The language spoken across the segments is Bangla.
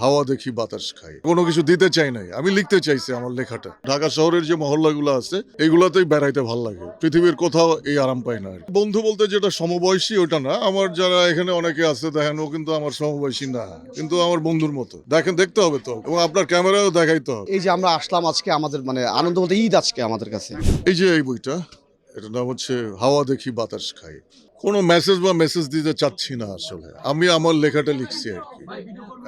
হাওয়া দেখি বাতাস খাই। কোনো কিছু দিতে চাই নাই। আমি লিখতে চাইছি আমার লেখাটা। ঢাকা শহরের যে মহল্লাগুলো আছে এগুলাতেই বেড়াইতে ভালো লাগে। পৃথিবীর কোথাও এই আরাম পাই না। বন্ধু বলতে যেটা সমবয়সী ওটা না। আমার যারা এখানে অনেকে আছে দেখেন ও কিন্তু আমার সমবয়সী না। কিন্তু আমার বন্ধুর মতো। দেখেন দেখতে হবে তো। এবং আপনার ক্যামেরাও দেখাইতে হবে। এই যে আমরা আসলাম আজকে আমাদের মানে আনন্দ বলতে ঈদ আজকে আমাদের কাছে। এই যে এই বইটা। এটার নাম হচ্ছে, হাওয়া দেখি বাতাস খাই। কোনো মেসেজ বা মেসেজ দিতে চাচ্ছি না আসলে। আমি আমার লেখাটা লিখছি আর কি।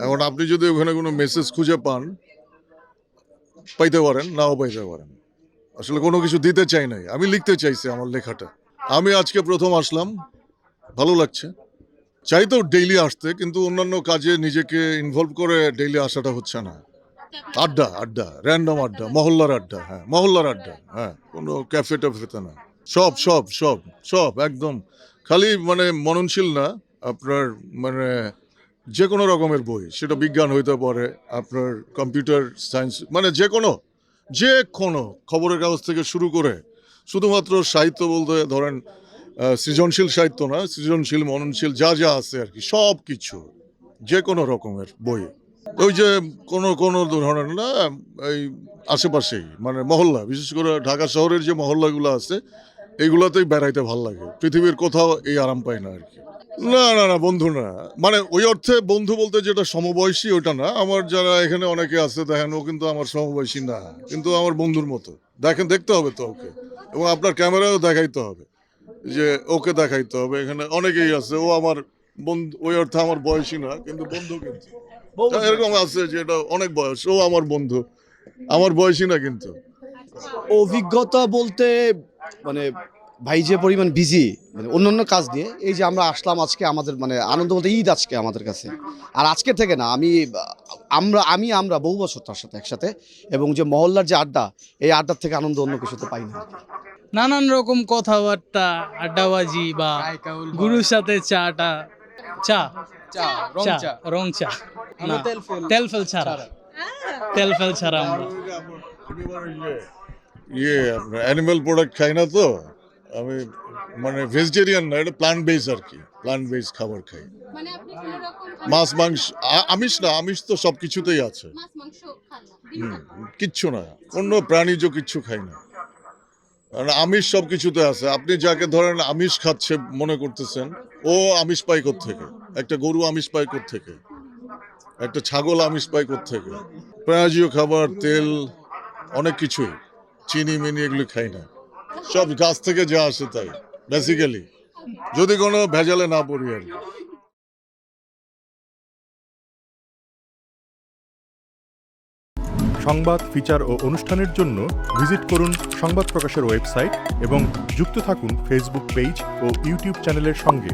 এখন আপনি যদি ওখানে কোনো মেসেজ খুঁজে পান, পাইতে পারেন, নাও পাইতে পারেন। আসলে কোনো কিছু দিতে চাই নাই। আমি লিখতে চাইছি আমার লেখাটা। আমি আজকে প্রথম আসলাম। ভালো লাগছে। চাই তো ডেইলি আসতে, কিন্তু অন্যান্য কাজে নিজেকে ইনভলভ করে ডেইলি আসাটা হচ্ছে না। আড্ডা আড্ডা র্যান্ডম আড্ডা, মহল্লার আড্ডা হ্যাঁ মহল্লার আড্ডা হ্যাঁ কোনো ক্যাফে ট্যাফেতে না। সব সব সব সব, একদম। খালি মানে মননশীল না, আপনার মানে যে কোনো রকমের বই, সেটা বিজ্ঞান হইতে পারে, আপনার কম্পিউটার সায়েন্স মানে যে কোনো যে কোনো খবরের কাগজ থেকে শুরু করে, শুধুমাত্র সাহিত্য বলতে ধরেন সৃজনশীল সাহিত্য না, সৃজনশীল, মননশীল, যা যা আছে আর কি, সব কিছু যে কোনো রকমের বই। ওই যে কোনো কোনো ধরনের না, এই আশেপাশেই মানে মহল্লা, বিশেষ করে ঢাকা শহরের যে মহল্লাগুলো আছে এইগুলোতেই বেড়াইতে ভালো লাগে। পৃথিবীর কোথাও এই আরাম পাই না আর কি। না না না বন্ধু না। মানে ওই অর্থে বন্ধু বলতে যেটা সমবয়সী ওটা না। আমার যারা এখানে অনেকে আছে দেখেন ও কিন্তু আমার সমবয়সী না। কিন্তু আমার বন্ধুর মতো। দেখেন দেখতে হবে তো ওকে। এবং আপনার ক্যামেরাও দেখাইতে হবে যে ওকে দেখাইতে হবে। এখানে অনেকেই আছে ও আমার বন্ধু ওই অর্থে আমার বয়সী না কিন্তু বন্ধু কিন্তু। এরকম আছে যে এটা অনেক বয়স ও আমার বন্ধু। আমার বয়সী না কিন্তু। অভিজ্ঞতা বলতে মানে ভাই যে পরিমাণ বিজি মানে অন্যান্য কাজ দিয়ে এই যে আমরা আসলাম আজকে আমাদের মানে আনন্দ বলতে ঈদ আজকে আমাদের কাছে। আর আজকে থেকে না আমি আমরা আমি আমরা বহু বছর তার সাথে একসাথে এবং যে মহল্লার যে আড্ডা এই আড্ডার থেকে আনন্দ অন্য কিছুতে পাই না। নানান রকম কথাবার্তা আড্ডাবাজি বা গুরুর সাথে চাটা চা চা রং চা চা। রং চা। আমরা তেল ফেল তেল ফেল ছাড়া। তেল ফেল ছাড়া আমরা। ইয়ে অ্যানিমাল প্রোডাক্ট খাই না তো। আমি মানে ভেজিটেরিয়ান না এটা প্লান্ট বেস আর কি প্লান্ট বেস খাবার খাই। মানে মাছ মাংস আমিষ না আমিষ তো সব কিছুতেই আছে। কিচ্ছু না অন্য প্রাণীজ কিচ্ছু খাই না। কারণ আমিষ সব কিছুতে আছে। আপনি যাকে ধরেন আমিষ খাচ্ছে মনে করতেছেন ও আমিষ পাই থেকে একটা গরু আমিষ পাই থেকে একটা ছাগল আমিষ পাই থেকে প্রাণীয় খাবার তেল অনেক কিছুই। চিনি মিনি এগুলো খাই না। সব গাছ থেকে যা আসে তাই বেসিক্যালি যদি কোনো ভেজালে না পড়ি আর সংবাদ ফিচার ও অনুষ্ঠানের জন্য ভিজিট করুন সংবাদ প্রকাশের ওয়েবসাইট এবং যুক্ত থাকুন ফেসবুক পেজ ও ইউটিউব চ্যানেলের সঙ্গে।